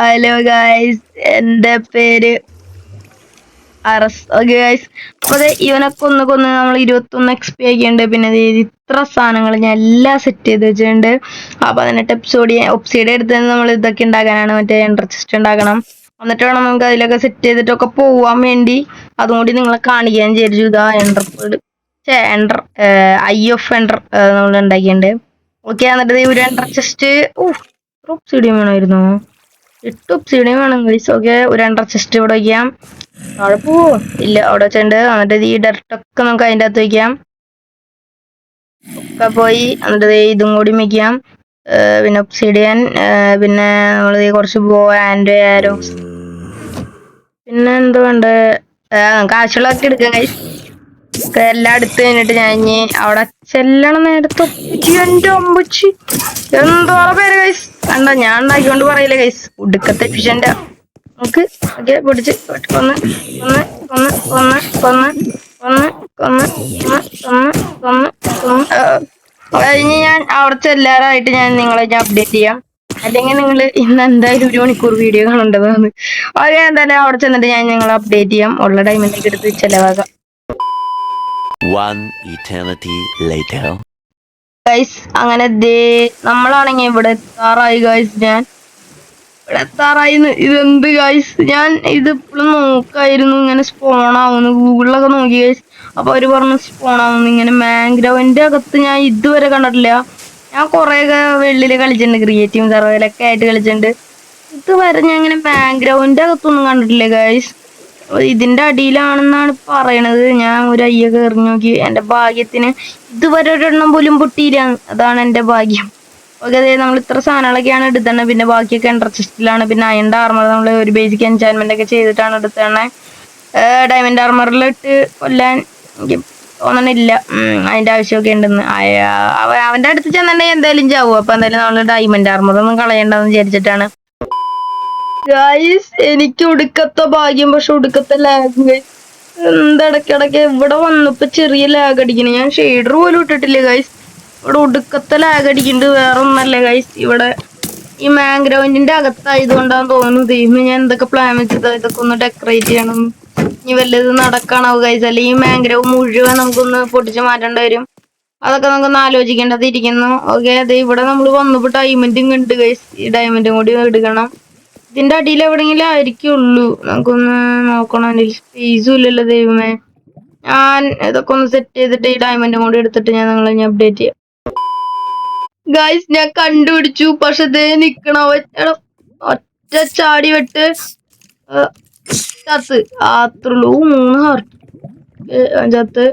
Hello guys എന്റെ പേര് അറസ്. Okay guys അപ്പോൾ ദേ ഇവനൊക്കെ ഒന്ന് കൊന്ന് നമ്മൾ ഇരുപത്തൊന്ന് എക്സ് പി ആക്കിയുണ്ട് പിന്നെ ഇത്ര സാധനങ്ങൾ ഞാൻ എല്ലാം സെറ്റ് ചെയ്ത് വെച്ചിട്ടുണ്ട്. അപ്പോൾ പതിനെട്ട് എപ്പിസോഡ് ഒപ്സൈഡ് എടുത്ത് നമ്മൾ ഇതൊക്കെ ഉണ്ടാക്കാനാണ്. മറ്റേ എൻട്രസ്റ്റ് ഉണ്ടാക്കണം. എന്നിട്ട് വേണം നമുക്ക് അതിലൊക്കെ സെറ്റ് ചെയ്തിട്ടൊക്കെ പോവാൻ വേണ്ടി. അതും കൂടി നിങ്ങളെ കാണിക്കാൻ വിചാരിച്ചു ഇതാ എൻട്ര ചേ എൻട്ര ഐ ഓഫ് എൻട്ര നമ്മൾ ഉണ്ടാക്കിയിട്ടുണ്ട്. ഓക്കെ എന്നിട്ട് ഇവർ എൻട്ര ചെസ്റ്റ് ഓ ഒപ്സൈഡിയം വേണമായിരുന്നു. എട്ട് ഒപ്സൈഡിയം വേണം. ഗൈസ് ഓക്കെ ഒരു അണ്ടർ ചെസ്റ്റ് ഇവിടെ വയ്ക്കാം അവിടെ പോവോ? ഇല്ല അവിടെ വെച്ചിട്ടുണ്ട് എന്നിട്ട് ഈ ഡയറക്റ്റൊക്കെ നമുക്ക് അതിന്റെ അകത്ത് വയ്ക്കാം ഒക്കെ പോയി. എന്നിട്ട് ഇതും കൂടി വയ്ക്കാം പിന്നെ ഒപ്സിഡിയൻ പിന്നെ നമ്മൾ കുറച്ച് ബോ ആൻഡ് ആരോ പിന്നെ എന്തുകൊണ്ട് നമുക്ക് ആവശ്യമുള്ളതൊക്കെ എടുക്കാം കൈ എല്ലാം എടുത്ത് കഴിഞ്ഞിട്ട് ഞാൻ ഇനി അവിടെ ചെല്ലണം നേരത്തെ എന്റെ എന്റെ അമ്പച്ചി എന്തോ പേര് കൈസ് കണ്ട ഞാൻ ഉണ്ടാക്കിക്കൊണ്ട് പറയില്ല കൈസ് ഉടുക്കത്തെ പിഷന്റെ നമുക്ക് ഓക്കെ പിടിച്ച് ഒന്ന് ഒന്ന് ഒന്ന് ഒന്ന് ഒന്ന് ഒന്ന് ഒന്ന് ഒന്ന് ഒന്ന് ഒന്ന് കഴിഞ്ഞ് ഞാൻ അവിടെ ചെല്ലാറായിട്ട് ഞാൻ നിങ്ങളെ ഞാൻ അപ്ഡേറ്റ് ചെയ്യാം അല്ലെങ്കിൽ നിങ്ങൾ ഇന്ന് എന്തായാലും ഒരു മണിക്കൂർ വീഡിയോ കാണേണ്ടതാണ് ഓക്കെ എന്തായാലും അവിടെ ചെന്നിട്ട് ഞാൻ നിങ്ങളെ അപ്ഡേറ്റ് ചെയ്യാം ഉള്ള ടൈമിലേക്ക് എടുത്ത് ചെലവാകാം One eternity later. ഗൈസ് അങ്ങനെ ദേ നമ്മളാണെങ്കിൽ ഇവിടെ എത്താറായി ഗൈസ് ഞാൻ ഇവിടെ എത്താറായി ഇതെന്ത് ഗൈസ് ഞാൻ ഇത് ഇപ്പോഴും നോക്കായിരുന്നു. ഇങ്ങനെ സ്പോൺ ആവുന്നു. ഗൂഗിളിലൊക്കെ നോക്കി ഗൈസ് അപ്പൊ അവർ പറഞ്ഞു സ്പോൺ ആവുന്നു. ഇങ്ങനെ മാംഗ്രോവിന്റെ അകത്ത് ഞാൻ ഇതുവരെ കണ്ടിട്ടില്ല. ഞാൻ കുറേയൊക്കെ വെള്ളിൽ കളിച്ചിട്ടുണ്ട്. ക്രിയേറ്റീവ് സർവേലൊക്കെ ആയിട്ട് കളിച്ചിട്ടുണ്ട്. ഇതുവരെ ഞാൻ ഇങ്ങനെ മാംഗ്രോവിന്റെ അകത്തൊന്നും കണ്ടിട്ടില്ല ഗൈസ് ഇതിന്റെ അടിയിലാണെന്നാണ് പറയണത്. ഞാൻ ഒരു അയ്യൊക്കെ എറിഞ്ഞു നോക്കി. എന്റെ ഭാഗ്യത്തിന് ഇതുവരെ ഒരെണ്ണം പോലും പൊട്ടിയില്ല. അതാണ് എന്റെ ഭാഗ്യം. ഓക്കെ അതെ നമ്മൾ ഇത്ര സാധനങ്ങളൊക്കെയാണ് എടുത്തത് പിന്നെ ബാക്കിയൊക്കെ എൻട്രസ്റ്റിലാണ് പിന്നെ അയന്റെ ആർമർ നമ്മൾ ഒരു ബേസിക് എൻചാൻമെന്റ് ഒക്കെ ചെയ്തിട്ടാണ് എടുത്തത് ഡയമണ്ട് ആർമറിലിട്ട് കൊല്ലാൻ ഉം, അതിന്റെ ആവശ്യമൊക്കെ ഉണ്ടെന്ന്. അവന്റെ അടുത്ത് ചെന്നിട്ടുണ്ടെങ്കിൽ എന്തായാലും ചാവും. അപ്പൊ എന്തായാലും നമ്മൾ ഡയമണ്ട് ആർമർ ഒന്നും കളയണ്ടെന്ന് വിചാരിച്ചിട്ടാണ്. ഗൈസ് എനിക്ക് ഉടുക്കത്തെ ഭാഗ്യം പക്ഷെ ഉടുക്കത്തെ ലാഗ് എന്തടക്കിടക്ക് ഇവിടെ വന്നപ്പോ ചെറിയ ലാഗ് അടിക്കണ ഞാൻ ഷെയ്ഡർ പോലും ഇട്ടിട്ടില്ല ഗായ്സ് ഇവിടെ ഉടുക്കത്തെ ലാഗ് അടിക്കുന്നുണ്ട് വേറെ ഒന്നല്ല ഗായ്സ് ഇവിടെ ഈ മാംഗ്രോവിന്റെ അകത്തായതുകൊണ്ടാന്ന് തോന്നുന്നു ദൈവം ഞാൻ എന്തൊക്കെ പ്ലാൻ വെച്ചത്? ഇതൊക്കെ ഒന്ന് ഡെക്കറേറ്റ് ചെയ്യണം. ഇനി വല്ലത് നടക്കാണോ ഗൈസ് അല്ലെ ഈ മാംഗ്രോവ് മുഴുവൻ നമുക്കൊന്ന് പൊട്ടിച്ച് മാറ്റേണ്ടി വരും. അതൊക്കെ നമുക്കൊന്ന് ആലോചിക്കേണ്ടത് ഇരിക്കുന്നു ഓക്കെ അതെ ഇവിടെ നമ്മൾ വന്നപ്പോ ഡയമണ്ടും കണ്ട് ഗൈസ് ഈ ഡയമണ്ടും കൂടി എടുക്കണം. ഇതിന്റെ അടിയിൽ എവിടെയെങ്കിലും ആയിരിക്കുള്ളൂ. നമുക്കൊന്ന് നോക്കണം സ്പേസും ഇല്ലല്ലോ ദൈവമേ. ഞാൻ ഇതൊക്കെ ഒന്ന് സെറ്റ് ചെയ്തിട്ട് ഈ ഡയമണ്ടും കൂടി എടുത്തിട്ട് ഞാൻ നിങ്ങളെ ഞാൻ അപ്ഡേറ്റ് ചെയ്യാം. ഗൈസ് ഞാൻ കണ്ടുപിടിച്ചു. പക്ഷെ ദേ നിക്കണ ഒറ്റ ചാടി വെട്ട് ചത്ത് അത്രയുള്ളൂ ഊ, മൂന്ന് ഹാർട്ട് ചത്ത്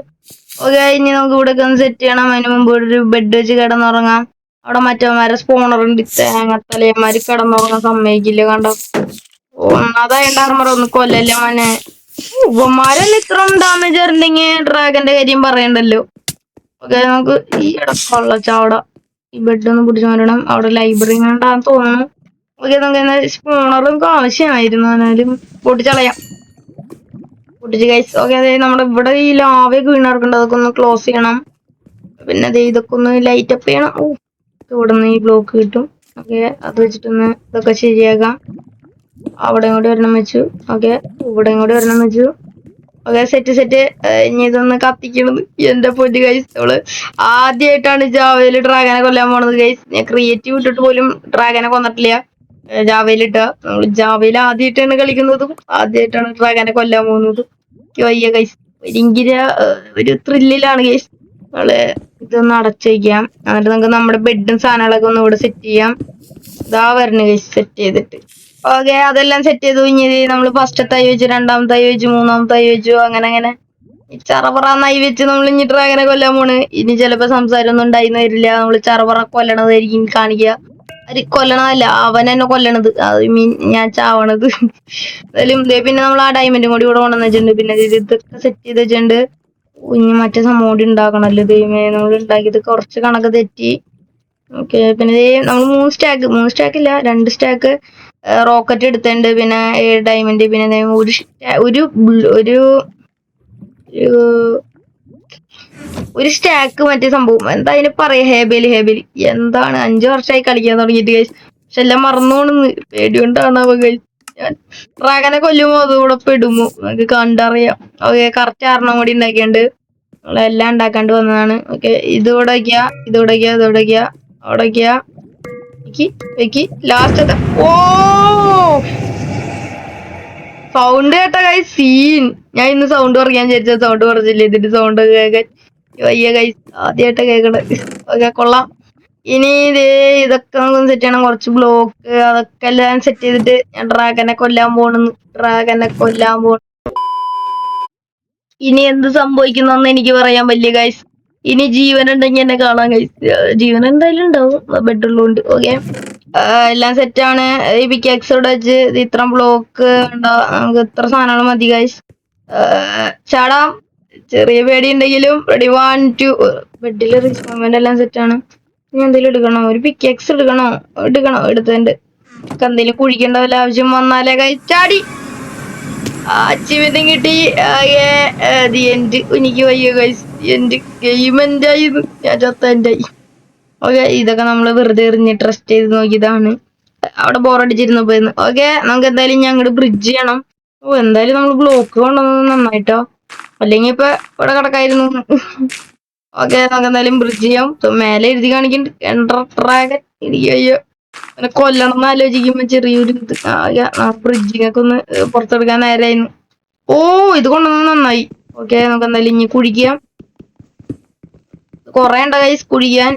ഓക്കെ ഇനി നമുക്ക് ഇവിടെ ഒന്ന് സെറ്റ് ചെയ്യണം. അതിന് മുമ്പ് ഒരു ബെഡ് വെച്ച് കിടന്നുറങ്ങാം. അവിടെ മറ്റവന്മാരെ സ്പോണറുണ്ട് തേങ്ങ തലയന്മാര് കിടന്നുറങ്ങാൻ സമ്മതിക്കില്ല. കണ്ടോ? ഒന്നാതായിട്ട് ആർമർ ഒന്ന് കൊല്ലല്ലേ മോനെ? ഉപ്പന്മാരല്ല ഇത്ര ഡാമേജ് വരണ്ടെങ്കിൽ ഡ്രാഗന്റെ കാര്യം പറയണ്ടല്ലോ. ഓക്കെ നമുക്ക് ഈ ഇടക്കുള്ള ചാവട ഈ ബെഡ് ഒന്ന് പിടിച്ചു മാറണം അവിടെ ലൈബ്രറി ഉണ്ടാന്ന് തോന്നുന്നു. ഓക്കെ നമുക്ക് സ്പോണറും ആവശ്യമായിരുന്നു. എന്നാലും പൊട്ടിച്ചളയാം. പൊട്ടിച്ച് കഴിച്ച് ഓക്കെ അതെ നമ്മുടെ ഇവിടെ ഈ ലാവയൊക്കെ വീണിറക്കുന്നുണ്ട് അതൊക്കെ ഒന്ന് ക്ലോസ് ചെയ്യണം. പിന്നെ അതെ ഇതൊക്കെ ഒന്ന് ലൈറ്റ് അപ്പ് ചെയ്യണം. ഓ ഇവിടെ നിന്ന് ഈ ബ്ലോക്ക് കിട്ടും. ഓക്കെ അത് വെച്ചിട്ടൊന്ന് ഇതൊക്കെ ശരിയാക്കാം. അവിടെ കൂടി ഒരെണ്ണം വെച്ചു. ഓക്കെ ഇവിടെ കൂടി ഒരെണ്ണം വെച്ചു. ഓക്കെ സെറ്റ് സെറ്റ് ഇനി ഇതൊന്ന് കത്തിക്കണത് എന്റെ പൊന്നു ഗൈസ് നമ്മൾ ആദ്യമായിട്ടാണ് ജാവയിൽ ഡ്രാഗനെ കൊല്ലാൻ പോണത് ഗൈസ് ഞാൻ ക്രിയേറ്റീവ് ഇട്ടിട്ട് പോലും ഡ്രാഗനെ കൊന്നിട്ടില്ല. ജാവയിലിട്ട നമ്മൾ ജാവയിൽ ആദ്യമായിട്ടാണ് കളിക്കുന്നതും ആദ്യമായിട്ടാണ് ഡ്രാഗനെ കൊല്ലാൻ പോകുന്നതും. വയ്യ ഗൈസ് ഭയങ്കര ഒരു ത്രില്ലിലാണ് ഗൈസ് നമ്മൾ ഇതൊന്ന് അടച്ചു വയ്ക്കാം. എന്നിട്ട് നമുക്ക് നമ്മുടെ ബെഡും സാധനങ്ങളൊക്കെ ഒന്ന് ഇവിടെ സെറ്റ് ചെയ്യാം. ഇതാ വരണ സെറ്റ് ചെയ്തിട്ട്. ഓക്കെ അതെല്ലാം സെറ്റ് ചെയ്ത് കഴിഞ്ഞത് നമ്മൾ ഫസ്റ്റ് തൈ വെച്ചു രണ്ടാമത്തെ തൈ വെച്ചു മൂന്നാമത്തെ തൈ വെച്ചു അങ്ങനെ അങ്ങനെ. ചറപറ നൈ വെച്ച് നമ്മൾ ഇനി ഡ്രാഗനെ കൊല്ലാൻ പോണ്. ഇനി ചിലപ്പോ സംസാരം ഒന്നും ഉണ്ടായിന്ന് വരില്ല. നമ്മൾ ചറപറ കൊല്ലണതായിരിക്കും കാണിക്കുക അരി കൊല്ലണതല്ല അവൻ എന്നെ കൊല്ലണത്. അത് മീൻ ഞാൻ ചാവണത്. എന്തായാലും പിന്നെ നമ്മൾ ആ ഡയമണ്ടും കൂടി ഇവിടെ കൊണ്ടുവന്ന് വെച്ചിട്ടുണ്ട്. പിന്നെ ഇതൊക്കെ സെറ്റ് ചെയ്ത് വെച്ചിട്ടുണ്ട്. ഇനി മറ്റേ സംഭവം കൂടി ദൈവമേ. നമ്മൾ ഉണ്ടാക്കിയത് കുറച്ച് കണക്ക് തെറ്റി. ഓക്കെ പിന്നെ നമ്മൾ മൂന്ന് സ്റ്റാക്ക് മൂന്ന് സ്റ്റാക്ക് ഇല്ല രണ്ട് സ്റ്റാക്ക് റോക്കറ്റ് എടുത്തിട്ടുണ്ട്. പിന്നെ ഏഴ് ഡയമണ്ട് പിന്നെ ഒരു ഒരു ഒരു ഒരു സ്റ്റാക്ക് മറ്റേ സംഭവം. എന്താ അതിന് പറയാ? ഹേബേലി ഹേബേലി. എന്താണ്? അഞ്ചു വർഷമായി കളിക്കാൻ തുടങ്ങിയിട്ട് കഴിച്ചു പക്ഷെ എല്ലാം മറന്നു പോണെന്ന് പേടി കൊണ്ടാണ് അവ ഞാൻ ഡ്രാഗനെ കൊല്ലുമോ അതുകൂടെ പെടുമോ നമുക്ക് കണ്ടറിയാം. ഓക്കെ കറക്റ്റ് ആറെണ്ണം കൂടി ഉണ്ടാക്കിയുണ്ട് നമ്മളെല്ലാം ഉണ്ടാക്കാണ്ട് വന്നതാണ്. ഓക്കെ ഇത് ഉടക്കിയ ഇത് ഉടക്കിയ ഇത് ഉടക്കിയ ഉടക്കിയ ലാസ്റ്റ് ഓ! സൗണ്ട് കേട്ട കൈ സീൻ ഞാൻ ഇന്ന് സൗണ്ട് പറയാൻ വിചാരിച്ച സൗണ്ട് പറഞ്ഞില്ലേ ഇതിന്റെ സൗണ്ട് കേൾക്കാൻ വയ്യ കൈ ആദ്യമായിട്ട് കേൾക്കണത് ഓക്കെ കൊള്ളാം. ഇനി ഇതേ ഇതൊക്കെ നമുക്ക് സെറ്റ് ചെയ്യണം. കുറച്ച് ബ്ലോക്ക് അതൊക്കെ എല്ലാം സെറ്റ് ചെയ്തിട്ട് ഞാൻ ഡ്രാഗനെ കൊല്ലാൻ പോണെന്ന്. ഡ്രാഗനെ കൊല്ലാൻ പോണ ഇനി എന്ത് സംഭവിക്കുന്നെന്ന് എനിക്ക് പറയാൻ വല്യ ഗൈസ് ഇനി ജീവൻ ഉണ്ടെങ്കിൽ എന്നെ കാണാൻ ഗൈസ് ജീവൻ എന്തായാലും ഉണ്ടാവും. ബെഡുള്ളതുകൊണ്ട് ഓക്കെ എല്ലാം സെറ്റാണ് ഈ പിക്കാക്സ് ഇവിടെ വെച്ച് ഇത് ഇത്ര ബ്ലോക്ക് ഉണ്ടാവും നമുക്ക് ഇത്ര സാധനങ്ങൾ മതി ഗൈസ് ചാടാം. ചെറിയ പേടി ഉണ്ടെങ്കിലും റെഡി വൺ ടു ബെഡിൽ റിസ്മെന്റ് എല്ലാം സെറ്റാണ് ഇനി എന്തെങ്കിലും എടുക്കണോ? ഒരു പിക്കക്സ് എടുക്കണോ? എടുക്കണോ? എടുത്തതിന്റെ. എന്തെങ്കിലും കുഴിക്കേണ്ട വല്ല ആവശ്യം വന്നാലേ കൈ ചാടി. കിട്ടി. ദി എൻഡ് എനിക്ക് വയ്യ ഗൈസ് എൻഡ് ഗെയിം ആയിരുന്നു. ഞാൻ ചത്ത എൻഡായി ഓക്കെ ഇതൊക്കെ നമ്മൾ വെറുതെ എറിഞ്ഞ് ട്രസ്റ്റ് ചെയ്ത് നോക്കിയതാണ്. അവിടെ ബോറടിച്ചിരുന്നു പോയിന്ന് ഓക്കെ നമുക്ക് എന്തായാലും ഞാൻ അങ്ങോട്ട് ബ്രിഡ്ജ് ചെയ്യണം. ഓ എന്തായാലും നമ്മൾ ബ്ലോക്ക് കൊണ്ടുവന്നത് നന്നായിട്ടോ. അല്ലെങ്കിൽ ഇപ്പൊ ഇവിടെ കിടക്കായിരുന്നു. ഓക്കെ നമുക്ക് എന്തായാലും ബ്രിഡ്ജ് ചെയ്യാം. മേലെ എഴുതി കാണിക്കുന്നുണ്ട് കൊല്ലണം എന്ന് ആലോചിക്കുമ്പോ ചെറിയൊരു ഇത്. ബ്രിഡ്ജിങ് ഒക്കെ ഒന്ന് പുറത്തെടുക്കാൻ നേരായിരുന്നു. ഓ ഇത് കൊണ്ടുവന്നത് നന്നായി. ഓക്കെ നമുക്ക് എന്തായാലും ഇനി കുഴിക്കാം. കൊറേ ഉണ്ട കൈസ് കുഴിക്കാൻ.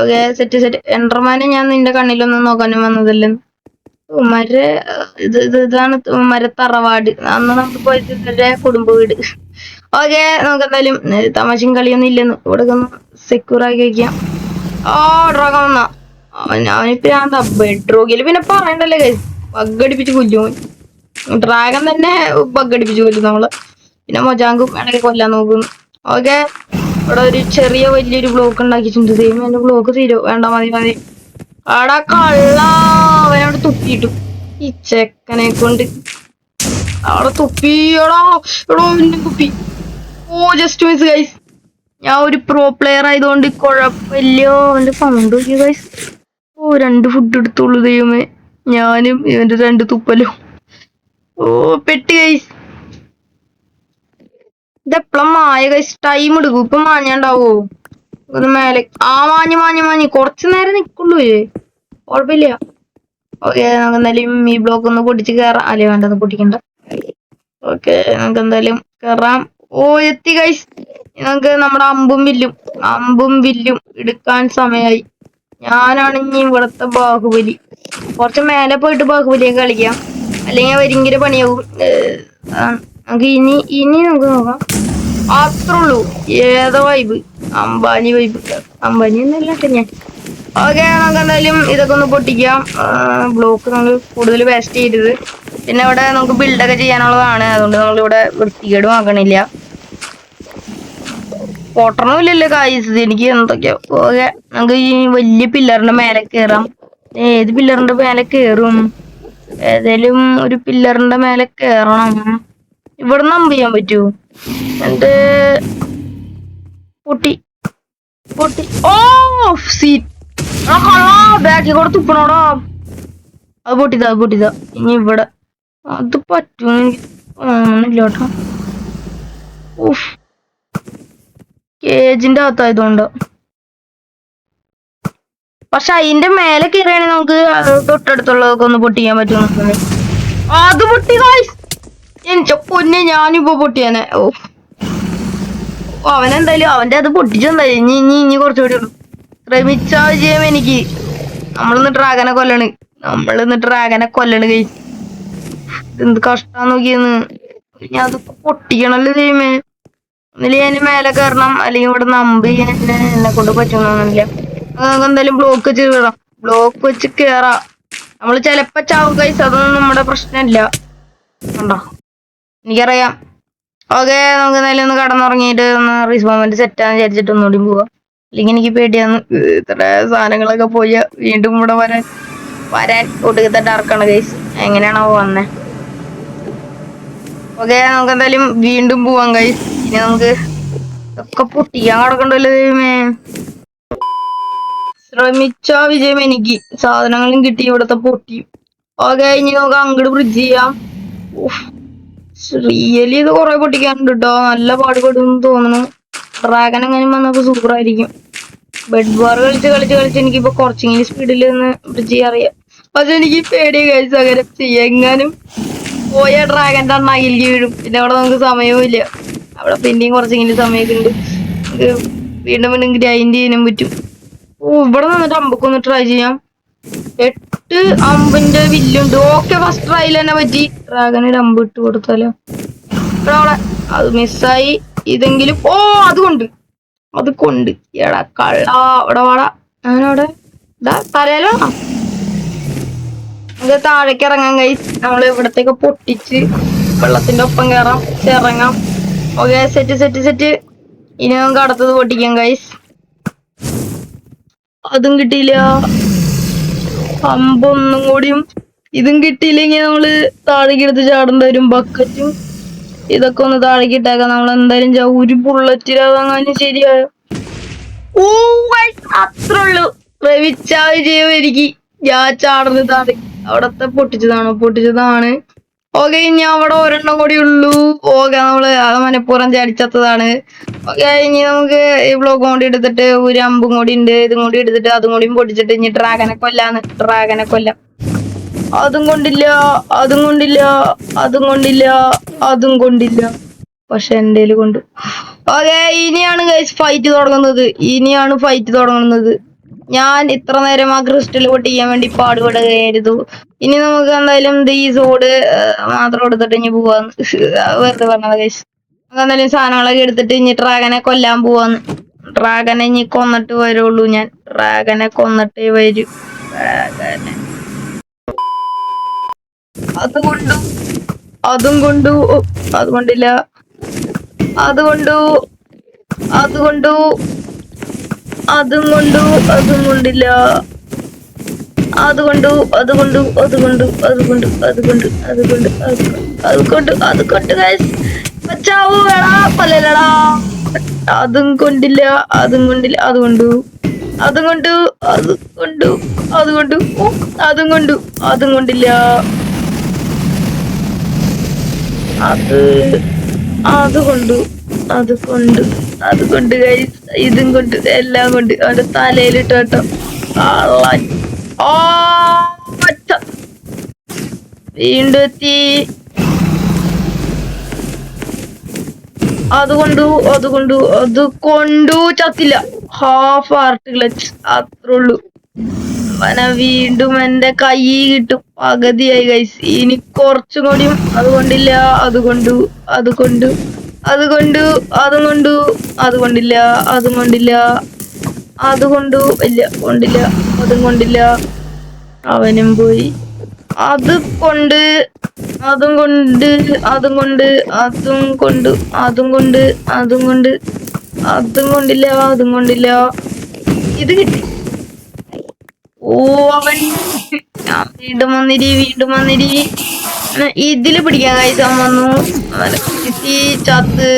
ഓക്കെ സെറ്റ് സെറ്റ് എൻഡർമാനെ ഞാൻ നിന്റെ കണ്ണിലൊന്നും നോക്കാനും വന്നതല്ലെന്ന് മര ഇത് ഇത് ഇതാണ് മരത്തറവാട്. അന്ന് നമുക്ക് ഇവരുടെ കുടുംബ വീട്. ഓക്കെ നമുക്ക് എന്തായാലും തമാശയും കളിയൊന്നും ഇല്ലെന്ന് ഇവിടെ ഒന്ന് സെക്യൂർ ആക്കി വെക്കാം. ഓ ഡ്രാഗൺ അവനിപ്പോ ഞാൻ ബെഡ്റൂമിൽ പിന്നെ പറയണ്ടല്ലേ ഗൈസ് ബഗ് അടിപ്പിച്ച് കൊല്ലും ഡ്രാഗൺ തന്നെ ബഗ് അടിപ്പിച്ച് കൊല്ലും നമ്മൾ. പിന്നെ മൊജാങ്കും വേണമെങ്കിൽ കൊല്ലാൻ നോക്കും. ഓക്കെ ഇവിടെ ഒരു ചെറിയ വലിയൊരു ബ്ലോക്ക് ഉണ്ടാക്കിയിട്ടുണ്ട്. ദൈവം എന്റെ ബ്ലോക്ക് തീരോ? വേണ്ട മതി മതി. ആടാ കള്ള. അവനോട് തുപ്പിയിട്ടു. ഈ ചെക്കനെ കൊണ്ട്. അവിടെ തുപ്പിയോടോ എടോ കുപ്പി ഓ ജസ്റ്റ് മിസ് ഗൈസ് ഞാൻ ഒരു പ്രോ പ്ലെയർ ആയതുകൊണ്ട് കുഴപ്പമില്ല. അവന്റെ സൗണ്ട് നോക്കിയ ഗൈസ് ഓ രണ്ട് ഫുഡ് എടുത്തോളൂ ദൈവമേ. ഞാനും ഇവന്റെ രണ്ട് തുപ്പലും. ഓ പെട്ടി ഗൈസ് ഇതെപ്പളും മായ ഗൈസ് ടൈം എടുക്കും. ഇപ്പൊ മാഞ്ഞാണ്ടാവോ? ഒന്ന് മേലെ. ആ മാഞ്ഞ് മാഞ്ഞ് മാഞ്ഞ്. കുറച്ച് നേരം നിക്കുള്ളൂ കുഴപ്പമില്ല. ഓക്കെ നമുക്ക് എന്തായാലും ഈ ബ്ലോക്ക് ഒന്ന് പൊട്ടിച്ച് കയറാം അല്ലേ വേണ്ടത് പൊടിക്കണ്ട ഓക്കെ നമുക്ക് എന്തായാലും കയറാം ഓ എത്തി ഗൈസ് നമുക്ക് നമ്മുടെ അമ്പും വില്ലും അമ്പും വില്ലും എടുക്കാൻ സമയമായി ഞാനാണെങ്കി ഇവിടുത്തെ ബാഹുബലി. കുറച്ച് മേലെ പോയിട്ട് ബാഹുബലിയൊക്കെ കളിക്കാം. അല്ലെങ്കിൽ ഭയങ്കര പണിയാവും. നമുക്ക് ഇനി ഇനി നമുക്ക് നോക്കാം. അത്രേ ഉള്ളൂ. ഏതോ വൈബ് അംബാനി വൈബ് അംബാനി എന്നല്ല കേട്ടോ ഞാൻ. ഓക്കെ നമുക്ക് എന്തായാലും ഇതൊക്കെ ഒന്ന് പൊട്ടിക്കാം. ബ്ലോക്ക് നമ്മൾ കൂടുതൽ വേസ്റ്റ് ചെയ്തത്. പിന്നെ ഇവിടെ നമുക്ക് ബിൽഡൊക്കെ ചെയ്യാനുള്ളതാണ്. അതുകൊണ്ട് നമ്മളിവിടെ വൃത്തികേടും ആക്കണില്ല. പൊട്ടണമില്ലല്ലോ കായ്സ് എനിക്ക് എന്തൊക്കെയോ ഓക്കെ നമുക്ക് ഈ വലിയ പില്ലറിന്റെ മേലെ കയറാം ഏത് പില്ലറിന്റെ മേലെ കയറും ഏതേലും ഒരു പില്ലറിന്റെ മേലെ കയറണം ഇവിടെ നമ്പ് ചെയ്യാൻ പറ്റൂ. എന്റെ പൊട്ടി. പൊട്ടി. ഓ സീറ്റ് ബാക്കി കൂടെ തുപ്പണോടാ. അത് പൊട്ടിതാ അത് പൊട്ടിതാ. ഇനി ഇവിടെ. അത് പറ്റുമെന്ന് എനിക്ക് തോന്നുന്നില്ല കേജിന്റെ അകത്തായതുകൊണ്ട്. പക്ഷെ അതിന്റെ മേലെ കയറിയാണെങ്കിൽ നമുക്ക് തൊട്ടടുത്തുള്ളതൊക്കെ ഒന്ന് പൊട്ടിക്കാൻ പറ്റും അത് പൊട്ടി എനിക്ക് പൊന്നെ ഞാനിപ്പോ പൊട്ടിയാനെ. ഓ. അവനെന്തായാലും അവന്റെ അത് പൊട്ടിച്ചെന്തായാലും ഇനി ഇനി ഇനി കുറച്ചുകൂടി ശ്രമിച്ച വിജയം എനിക്ക്. നമ്മളിന്ന് ഡ്രാഗനെ കൊല്ലണ്. നമ്മളിന്ന് ഡ്രാഗനെ കൊല്ലണ് കൈ എന്ത് കഷ്ടാന്ന് നോക്കിയെന്ന്. ഞാൻ അത് പൊട്ടിക്കണല്ലോ ദൈവമേ. ഒന്നിൽ ഞാൻ മേലെ കയറണം അല്ലെങ്കിൽ ഇവിടെ നമ്പി എന്നെ കൊണ്ട് നമുക്ക് എന്തായാലും ബ്ലോക്ക് വെച്ച് കയറാം ബ്ലോക്ക് വെച്ച് കേറാം. നമ്മൾ ചെലപ്പോ ചാവും കൈസ് അതൊന്നും നമ്മുടെ പ്രശ്നമില്ല കണ്ടോ? എനിക്കറിയാം. ഓക്കെ നമുക്ക് എന്തായാലും ഒന്ന് കടന്നുറങ്ങിയിട്ട് ഒന്ന് റിസ്പോമെന്റ് സെറ്റാന്ന് വിചാരിച്ചിട്ട് ഒന്നുകൂടി പോവാം. അല്ലെങ്കിൽ എനിക്ക് പേടിയാന്ന് ഇത്ര സാധനങ്ങളൊക്കെ പോയ വീണ്ടും ഇവിടെ വരാൻ വരാൻ ഒടുക്കത്തെ ഡാർക്കാണ് ഗൈസ് എങ്ങനെയാണോ വന്നേ. ഓക്കെ നമുക്ക് എന്തായാലും വീണ്ടും പോവാം ഗൈസ് ഇനി നമുക്ക് ഒക്കെ പൊട്ടിക്കാൻ കിടക്കണ്ടല്ലോ ദൈവമേ. ശ്രമിച്ച വിജയം എനിക്ക്. സാധനങ്ങളും കിട്ടി ഇവിടത്തെ പൊട്ടി. ഓക്കെ ഇനി നമുക്ക് അങ്ങോട്ട് ബ്രിഡ്ജ് ചെയ്യാം. റിയലി ഇത് കുറെ പൊട്ടിക്കാനുണ്ട് കേട്ടോ നല്ല പാടുപെടും തോന്നുന്നു. ഡ്രാഗൻ എങ്ങനെ വന്നപ്പോ സൂപ്പർ ആയിരിക്കും ബെഡ് ബാർ കളിച്ച് കളിച്ച് കളിച്ച് എനിക്കിപ്പോ കുറച്ചെങ്കിലും സ്പീഡിൽ നിന്ന് ബ്രിഡ്ജ് ചെയ്യാറിയാം പക്ഷെ എനിക്ക് പേടിയ കഴിച്ച് അങ്ങനെ എങ്ങാനും പോയ ഡ്രാഗന്റെ അണ്ണാകിലേക്ക് വീഴും പിന്നെ അവിടെ നമുക്ക് സമയവും ഇല്ല. അവിടെ പിന്നെയും കുറച്ചെങ്കിലും സമയമൊക്കെ വീണ്ടും വീണ്ടും ഗ്രൈൻഡ് ചെയ്യാനും പറ്റും. ഓ ഇവിടെ നിന്നിട്ട് അമ്പക്കൊന്ന് ട്രൈ ചെയ്യാം. എട്ട് അമ്പിന്റെ വില്ലുണ്ട്. ഓക്കെ ഫസ്റ്റ് ട്രൈയിൽ തന്നെ പറ്റി. ഡ്രാഗന് ഒരു അമ്പ് ഇട്ട് കൊടുത്താലോ? അവിടെ അത് മിസ്സായി ഇതെങ്കിലും ഓ അതുകൊണ്ട് അത് കൊണ്ട്. എടാ കള്ള. അവിടെ വാടാ. ഞാനവിടെ ഇതാ തലയിലോ? നമുക്ക് താഴേക്ക് ഇറങ്ങാൻ കഴി നമ്മൾ ഇവിടത്തേക്ക് പൊട്ടിച്ച് വെള്ളത്തിന്റെ ഒപ്പം കയറാം ഇറങ്ങാം. ഓക്കെ സെറ്റ് സെറ്റ് സെറ്റ് ഇനി നമുക്ക് അടുത്തത് പൊട്ടിക്കാം ഗൈസ് അതും കിട്ടിയില്ല. അമ്പൊന്നും കൂടിയും. ഇതും കിട്ടിയില്ലെങ്കിൽ നമ്മൾ താഴേക്ക് എടുത്ത് ചാടേണ്ടി വരും ബക്കറ്റും ഇതൊക്കെ ഒന്ന് താഴേക്ക് ഇട്ടേക്കാം. നമ്മൾ എന്തായാലും ഒരു ഒരു ബുള്ളറ്റിലാവാങ്ങാനും ശരിയായോ? ഓ അത്ര ഉള്ളൂ. ചെയ്യുമായിരിക്കും വിജയം എനിക്ക്. ഞാൻ ചാടുന്നത് താഴെ അവിടത്തെ പൊട്ടിച്ചതാണ്? പൊട്ടിച്ചതാണ്. ഓക്കെ ഇനി അവിടെ ഒരെണ്ണം കൂടി ഉള്ളൂ. ഓക്കെ നമ്മൾ അത് മനഃപൂർവം ചടിച്ചതാണ് ഓക്കെ ഇനി നമുക്ക് ഈ ബ്ലോക്ക് കൂടി എടുത്തിട്ട് ഒരു അമ്പും കൂടി ഉണ്ട്. ഇതും കൂടി എടുത്തിട്ട് അതും കൂടിയും പൊട്ടിച്ചിട്ട് ഇനി ഡ്രാഗനെ കൊല്ലാന്ന്. ഡ്രാഗനെ കൊല്ലാം. അതും കൊണ്ടില്ല അതും കൊണ്ടില്ല അതും കൊണ്ടില്ല അതും കൊണ്ടില്ല. പക്ഷെ എന്റെ കൊണ്ട്. ഓക്കെ ഇനിയാണ് ഫൈറ്റ് തുടങ്ങുന്നത്. ഇനിയാണ് ഫൈറ്റ് തുടങ്ങുന്നത്. ഞാൻ ഇത്ര നേരം ആ ക്രിസ്റ്റൽ പൊട്ടിക്കാൻ വേണ്ടി പാടുപെടുകയായിരുന്നു. ഇനി നമുക്ക് എന്തായാലും ഈ സോഡ് മാത്രം എടുത്തിട്ട് ഇനി പോവാന്ന് വെറുതെ പറഞ്ഞത് കേസ് നമുക്ക് എന്തായാലും സാധനങ്ങളൊക്കെ എടുത്തിട്ട് ഇനി ഡ്രാഗനെ കൊല്ലാൻ പോവാന്ന്. ഡ്രാഗനെ ഇനി കൊന്നിട്ട് വരുള്ളൂ ഞാൻ. ഡ്രാഗനെ കൊന്നിട്ടേ വരൂ. ഡ്രാഗനെ അതും അതും കൊണ്ടു. ഓ, അത് കൊണ്ടില്ല അത് കൊണ്ടു അത് കൊണ്ടു അതും കൊണ്ടു അതും കൊണ്ടില്ല. അതുകൊണ്ടു അതുകൊണ്ടു അതുകൊണ്ടു അതുകൊണ്ടു അതുകൊണ്ട് അതുകൊണ്ട് അതുകൊണ്ട് അതുകൊണ്ട് അതുകൊണ്ട് കൊണ്ട് അത് കൊണ്ട് അത് കൊണ്ട് അത് കൊണ്ട് വേടാ അതും കൊണ്ടില്ല അതും കൊണ്ടില്ല അതുകൊണ്ടു അതും കൊണ്ടു അത് കൊണ്ടു അതുകൊണ്ടു അതും കൊണ്ടു അതും കൊണ്ടില്ല. അത് അത് കൊണ്ടു. അത് കൊണ്ട് അത് കൊണ്ട്. ഇതും കൊണ്ട് എല്ലാം കൊണ്ട് അവിടെ തലയിലിട്ട് കേട്ടോ. വീണ്ടും എത്തി. അത് കൊണ്ടു അത് കൊണ്ടു ചത്തില്ല. ഹാഫ് ആർട്ട് ക്ലച്ച് അത്രേ ഉള്ളൂ. വീണ്ടും എന്റെ കൈ കിട്ടും. പകുതിയായി കൈസ് ഇനി കുറച്ചും കൂടിയും അതുകൊണ്ടില്ല അതുകൊണ്ടു അത് കൊണ്ടു അതും കൊണ്ടു അത് കൊണ്ടു അതും കൊണ്ടു അത് കൊണ്ടില്ല അതും കൊണ്ടില്ല അത് കൊണ്ടു ഇല്ല കൊണ്ടില്ല അതും കൊണ്ടില്ല. അവനും പോയി. അത് കൊണ്ട് അതും കൊണ്ട് അതും കൊണ്ട് അതും കൊണ്ട് അതും കൊണ്ട് അതും കൊണ്ട് അതും കൊണ്ടില്ല അതും കൊണ്ടില്ല. ഇത് കിട്ടി. ഓ അവൻ. വീണ്ടും വന്നിരി വീണ്ടും വന്നിരി ഇതിൽ പിടിക്കാൻ കഴിച്ചാൻ വന്നു കിട്ടി ചത്ത്.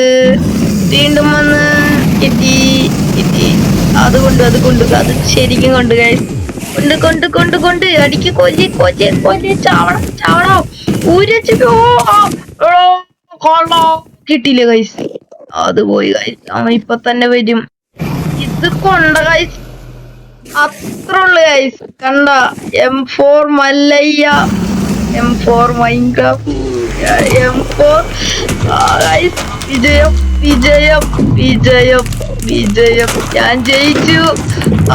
വീണ്ടും വന്ന് കിട്ടി കിട്ടി. അത് കൊണ്ട് അത് കൊണ്ട് അത് ശരിക്കും കൊണ്ട് കഴി കൊണ്ട് കൊണ്ട് കൊണ്ട് കൊണ്ട്. അടിക്ക് കൊല്ലി കൊല്ലി കൊല്ലി. ചാവണം ചാവണം. ഊരച്ച് കിട്ടിയില്ല കൈസ് അത് പോയി കൈസ് അവൻ ഇപ്പൊ തന്നെ വരും. ഇത് കൊണ്ട കൈസ് അത്ര ഉള്ളു കൈസ് കണ്ട M four Mallayya. M four four വിജയം വിജയം വിജയം വിജയം. ഞാൻ ജയിച്ചു.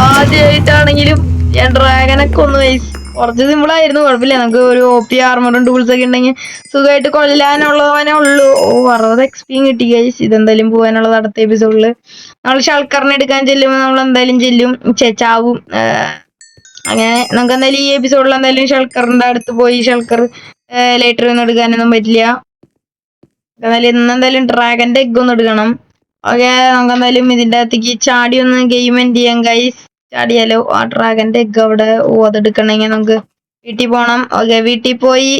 ആദ്യമായിട്ടാണെങ്കിലും ഞാൻ ഡ്രാഗനൊക്കെ ഒന്ന് വയസ്സ് കുറച്ച് സിമ്പിളായിരുന്നു കുഴപ്പമില്ല. നമുക്ക് ഒരു ഒ പി ആർമറും ടൂൾസ് ഒക്കെ ഉണ്ടെങ്കിൽ സുഖമായിട്ട് കൊല്ലാനുള്ളവനെ ഉള്ളൂ. ഓ അറുപത് എക്സ്പിയും കിട്ടി ഗൈസ് ഇതെന്തായാലും പോകാനുള്ളത് അടുത്ത എപ്പിസോഡിൽ നമ്മൾ ഷൾക്കറിനെ എടുക്കാൻ ചെല്ലുമ്പോൾ നമ്മൾ എന്തായാലും ചെല്ലും ചെച്ചാവും അങ്ങനെ നമുക്ക് എന്തായാലും ഈ എപ്പിസോഡിൽ എന്തായാലും ഷൾക്കറിന്റെ അടുത്ത് പോയി ഷൾക്കർ ലേറ്റർ ഒന്നും എടുക്കാനൊന്നും പറ്റില്ല. എന്തായാലും ഇന്ന് എന്തായാലും ഡ്രാഗന്റെ എഗ് ഒന്ന് എടുക്കണം. ഓക്കെ നമുക്ക് എന്തായാലും ഇതിന്റെ അകത്തേക്ക് ചാടി ഒന്ന് ഗെയിം എൻഡ് ചെയ്യാം ഗൈസ് ചാടിയാലോ? ആ ഡ്രാഗന്റെ എഗ് അവിടെ ഓ അതെടുക്കണമെങ്കിൽ നമുക്ക് വീട്ടിൽ പോകണം ഓക്കെ വീട്ടിൽ പോയി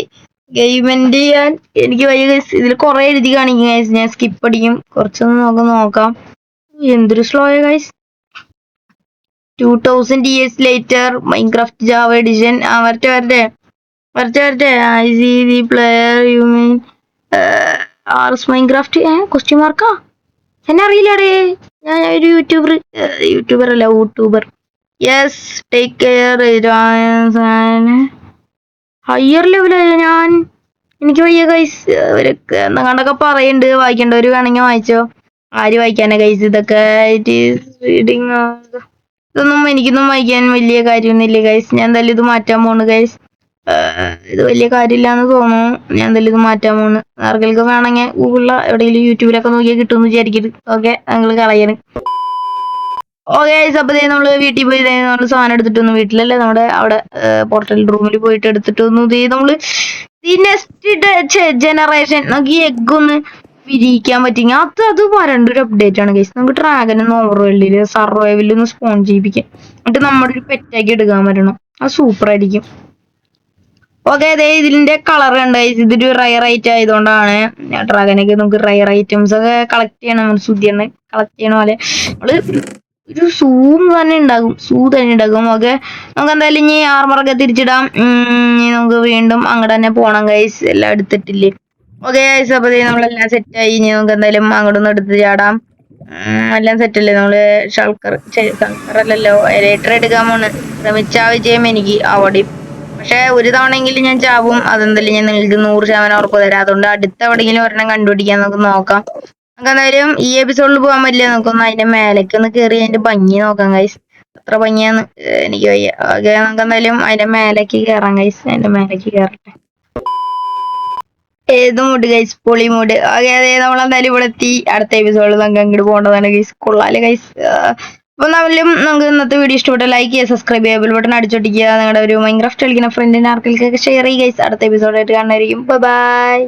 ഗെയിം എൻഡ് ചെയ്യാൻ എനിക്ക് വയ്യ ഗൈസ് ഇതിൽ കുറെ എഴുതി കാണിക്കും ഗൈസ് ഞാൻ സ്കിപ്പ് അടിക്കും. കുറച്ചൊന്ന് നമുക്ക് നോക്കാം. എന്തൊരു സ്ലോയ guys two thousand years later Minecraft Java edition ആ വരട്ടെ വരട്ടെ. വരട്ടെ വരട്ടെ. I see the player you mean ആർസ് Minecraft a question മാർക്കാ എന്നെ അറിയില്ലടേ. ഞാൻ ഒരു യൂട്യൂബർ യൂട്യൂബർ അല്ല YouTuber yes take care higher ലെവലായ ഞാൻ. എനിക്ക് വയ്യ കൈസ് അവരൊക്കെ കണ്ടൊക്കെ പറയുന്നുണ്ട് വായിക്കേണ്ടവർ വേണമെങ്കിൽ വായിച്ചോ. ആര് വായിക്കാനാ കൈസ് ഇതൊക്കെ റീഡിങ് ഇതൊന്നും എനിക്കൊന്നും വായിക്കാൻ വലിയ കാര്യമൊന്നുമില്ല ഗൈസ് ഞാൻ എന്തായാലും ഇത് മാറ്റാൻ പോണു ഗൈസ് ഇത് വലിയ കാര്യമില്ലാന്ന് തോന്നുന്നു. ഞാൻ എന്തായാലും ഇത് മാറ്റാൻ പോണ്. ആർക്കെങ്കിലും വേണമെങ്കിൽ ഗൂഗിളിലോ എവിടെയെങ്കിലും യൂട്യൂബിലൊക്കെ നോക്കിയാൽ കിട്ടുമെന്ന് വിചാരിക്കരുത്. ഓക്കെ? ഞങ്ങൾ കളയണം. ഓക്കെ അപ്പൊ ദേ നമ്മൾ വീട്ടിൽ പോയി ദേ നമ്മൾ സാധനം എടുത്തിട്ട് വന്നു. വീട്ടിലല്ലേ നമ്മുടെ അവിടെ പോർട്ടൽ റൂമിൽ പോയിട്ട് എടുത്തിട്ട് വന്നു. ദേ നമ്മൾ ദി ജനറേഷൻ നമുക്ക് എഗ് ഒന്ന് വിരിയിക്കാൻ പറ്റി അത് അത് വരണ്ട ഒരു അപ്ഡേറ്റ് ആണ് ഗൈസ് നമുക്ക് ഡ്രാഗനെ നോർവെല്ലിൽ സർവൈവലിൽ ഒന്ന് സ്പോൺ ചെയ്യിപ്പിക്കാം. എന്നിട്ട് നമ്മുടെ ഒരു പെറ്റാക്കി എടുക്കാൻ പറ്റണം. അത് സൂപ്പർ ആയിരിക്കും. ഓക്കെ അതെ ഇതിന്റെ കളർ ഉണ്ട്. ഇതൊരു റയർ ഐറ്റം ആയതുകൊണ്ടാണ് ഡ്രാഗനൊക്കെ നമുക്ക് റയർ ഐറ്റംസ് ഒക്കെ കളക്ട് ചെയ്യണം. സുതിയാണ് കളക്ട് ചെയ്യണ പോലെ. നമ്മൾ ഒരു സൂം തന്നെ ഉണ്ടാകും. സൂ തന്നെ ഉണ്ടാകും. ഓക്കെ നമുക്ക് എന്തായാലും ഇനി ആർമറൊക്കെ തിരിച്ചിടാം. നമുക്ക് വീണ്ടും അങ്ങോട്ട് തന്നെ പോണം ഗൈസ് എല്ലാം എടുത്തിട്ടില്ലേ? ഓക്കെ ഗൈസ് അപ്പൊ ദേ നമ്മളെല്ലാം സെറ്റ് ആയി. ഇനി നമുക്ക് എന്തായാലും അങ്ങോട്ടൊന്ന് എടുത്ത് ചാടാം. എല്ലാം സെറ്റ് അല്ലേ? നമ്മൾ ഷൾക്കർ അല്ലല്ലോ എലേറ്റർ എടുക്കാൻ പോണ്. ശ്രമിച്ചാ വിജയം എനിക്ക് അവിടെയും. പക്ഷെ ഒരു തവണയെങ്കിലും ഞാൻ ചാവും. അതെന്തായാലും ഞാൻ നിങ്ങൾക്ക് നൂറ് ശതമാനം ഉറപ്പ് തരാം. അതുകൊണ്ട് അടുത്ത എവിടെയെങ്കിലും ഒരെണ്ണം കണ്ടുപിടിക്കാൻ നമുക്ക് നോക്കാം. നമുക്ക് എന്തായാലും ഈ എപ്പിസോഡിൽ പോകാൻ പറ്റില്ല. നമുക്കൊന്ന് അതിന്റെ മേലേക്ക് ഒന്ന് കയറി അതിന്റെ ഭംഗി നോക്കാം ഗൈസ് അത്ര ഭംഗിയാന്ന് എനിക്ക് വയ്യ. ഓക്കെ നമുക്ക് എന്തായാലും അതിന്റെ മേലേക്ക് കയറാം ഗൈസ് അതിന്റെ മേലേക്ക് കയറട്ടെ ഏത് മൂഡ് ഗൈസ് പൊളി മൂഡ് ഓക്കെ അതെ നമ്മൾ എന്തായാലും ഇവിടെ എത്തി. അടുത്ത എപ്പിസോഡിൽ നമുക്ക് അങ്ങോട്ട് പോകേണ്ടതാണ് ഗൈസ് കൊള്ളാൽ ഗൈസ് അപ്പൊ നമ്മളും നമുക്ക് ഇന്നത്തെ വീഡിയോ ഇഷ്ടപ്പെട്ട ലൈക്ക് ചെയ്യുക സബ്സ്ക്രൈബ് ചെയ്യുക ബെൽ ബട്ടൺ അടിച്ചൊട്ടിക്കുക. നിങ്ങളുടെ ഒരു മൈൻക്രാഫ്റ്റ് കളിക്കുന്ന ഫ്രണ്ടിന്റെ ആർക്കൊക്കെ ഷെയർ ചെയ്യുക ഗൈസ് അടുത്ത എപ്പിസോഡായിട്ട് ബൈ ബൈ